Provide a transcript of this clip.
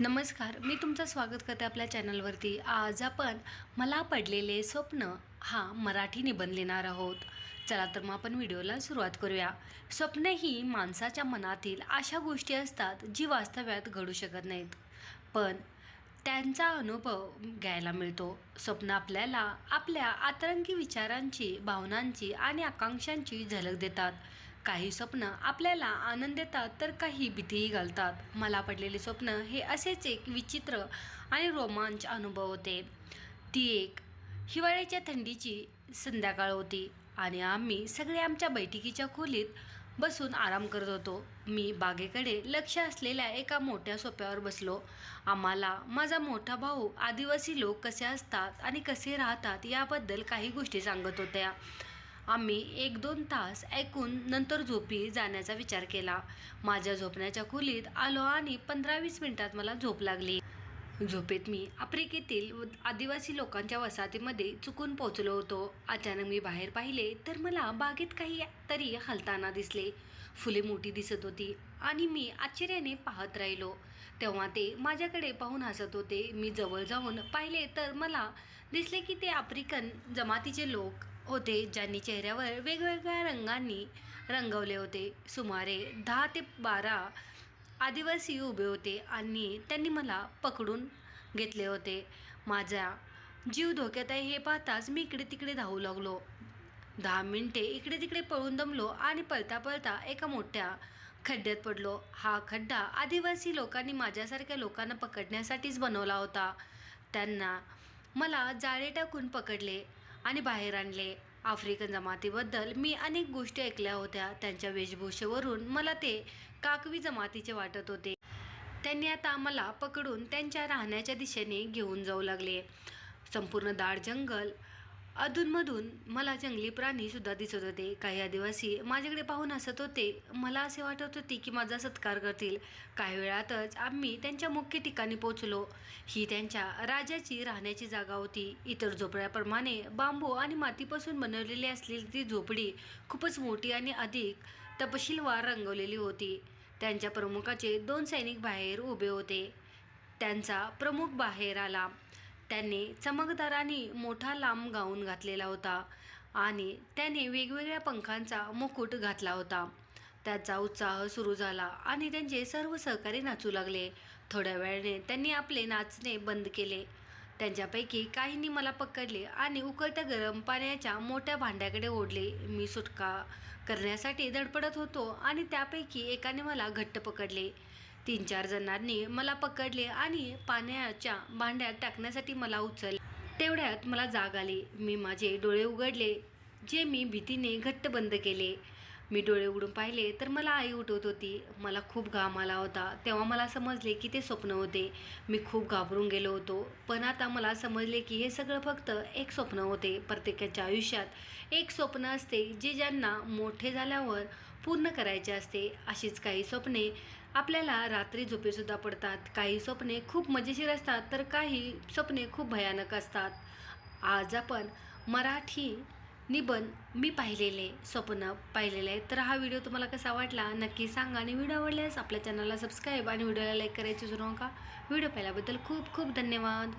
नमस्कार मी तुमचं स्वागत करते आपल्या चॅनलवरती. आज आपण मला पडलेले स्वप्न हा मराठी निबंध लिहिणार आहोत. चला तर मग आपण व्हिडिओला सुरुवात करूया. स्वप्न ही माणसाच्या मनातील अशा गोष्टी असतात जी वास्तव्यात घडू शकत नाहीत. पण त्यांचा अनुभव घ्यायला मिळतो. स्वप्न आपल्याला आपल्या आतरंगी विचारांची भावनांची आणि आकांक्षांची झलक देतात. काही स्वप्न आपल्याला आनंद देतात तर काही भीतीही घालतात. मला पडलेले स्वप्न हे असेच एक विचित्र आणि रोमांच अनुभव होते. ती एक हिवाळ्याच्या थंडीची संध्याकाळ होती आणि आम्ही सगळे आमच्या बैठकीच्या खोलीत बसून आराम करत होतो. मी बागेकडे लक्ष असलेल्या एका मोठ्या सोप्यावर बसलो. आम्हाला माझा मोठा भाऊ आदिवासी लोक कसे असतात आणि कसे राहतात याबद्दल काही गोष्टी सांगत होत्या. आम्ही एक दोन तास ऐकून नंतर झोपी जाण्याचा विचार केला. माझ्या झोपण्याच्या खोलीत आलो आणि पंधरा वीस मिनिटात मला झोप लागली. झोपेत मी आफ्रिकेतील आदिवासी लोकांच्या वसाहतीमध्ये चुकून पोचलो होतो. अचानक मी बाहेर पाहिले तर मला बागेत काही तरी हलताना दिसले. फुले मोठी दिसत होती आणि मी आश्चर्याने पाहत राहिलो. तेव्हा ते माझ्याकडे पाहून हसत होते. मी जवळ जाऊन पाहिले तर मला दिसले की ते आफ्रिकन जमातीचे लोक होते ज्यांनी चेहऱ्यावर वेगवेगळ्या रंगांनी रंगवले होते. सुमारे दहा ते बारा आदिवासी उभे होते आणि त्यांनी मला पकडून घेतले होते. माझा जीव धोक्यात आहे हे पाहताच मी इकडे तिकडे धावू लागलो. दहा मिनिटे इकडे तिकडे पळून दमलो आणि पळता पळता एका मोठ्या खड्ड्यात पडलो. हा खड्डा आदिवासी लोकांनी माझ्यासारख्या लोकांना पकडण्यासाठीच बनवला होता. त्यांना मला जाळे टाकून पकडले आणि बाहेर आणले. आफ्रिकन जमातीबद्दल मी अनेक गोष्टी ऐकल्या होत्या. त्यांच्या वेशभूषेवरून मला ते काकवी जमातीचे वाटत होते. त्यांनी आता मला पकडून त्यांच्या राहण्याच्या दिशेने घेऊन जाऊ लागले. संपूर्ण दाट जंगल अधूनमधून मला जंगली प्राणीसुद्धा दिसत होते. काही आदिवासी माझ्याकडे पाहून हसत होते. मला असे वाटत होते की माझा सत्कार करतील. काही वेळातच आम्ही त्यांच्या मुख्य ठिकाणी पोचलो ही त्यांच्या राजाची राहण्याची जागा होती. इतर झोपड्याप्रमाणे बांबू आणि मातीपासून बनवलेली असलेली ती झोपडी खूपच मोठी आणि अधिक तपशीलवार रंगवलेली होती. त्यांच्या प्रमुखाचे दोन सैनिक बाहेर उभे होते. त्यांचा प्रमुख बाहेर आला. त्याने चमकदार आणि मोठा लांब गाऊन घातलेला होता आणि त्याने वेगवेगळ्या पंखांचा मुकुट घातला होता. त्याचा उत्साह सुरू झाला आणि त्यांचे सर्व सहकारी नाचू लागले. थोड्या वेळाने त्यांनी आपले नाचणे बंद केले. त्यांच्यापैकी काहींनी मला पकडले आणि उकळत्या गरम पाण्याच्या मोठ्या भांड्याकडे ओढले. मी सुटका करण्यासाठी धडपडत होतो आणि त्यापैकी एकाने मला घट्ट पकडले. तीन चार जणांनी मला पकडले आणि पाण्याच्या भांड्यात टाकण्यासाठी मला उचलले. तेवढ्यात मला जाग आली. मी माझे डोळे उघडले जे मी भीतीने घट्ट बंद केले. मी डोळे उघडून पाहिले तर मला आई उठवत होती. मला खूप घाम आला होता. तेव्हा मला समजले की ते स्वप्न होते. मी खूप घाबरून गेलो होतो. पण आता मला समजले की हे सगळं फक्त एक स्वप्न होते प्रत्येकाच्या आयुष्यात. एक स्वप्न असते जे ज्यांना मोठे झाल्यावर पूर्ण करायचे असते. अशीच काही स्वप्ने आपल्याला रात्री झोपेसुद्धा पडतात. काही स्वप्ने खूप मजेशीर असतात तर काही स्वप्ने खूप भयानक असतात. आज आपण मराठी निबंध मी पाहिलेले स्वप्न पाहिलेले. आहे तर हा व्हिडिओ तुम्हाला कसा वाटला नक्की सांगा आणि व्हिडिओ आवडल्यास आपल्या चॅनलला सबस्क्राईब आणि व्हिडिओला लाईक करायची विसरू नका. व्हिडिओ पाहिल्याबद्दल खूप खूप धन्यवाद.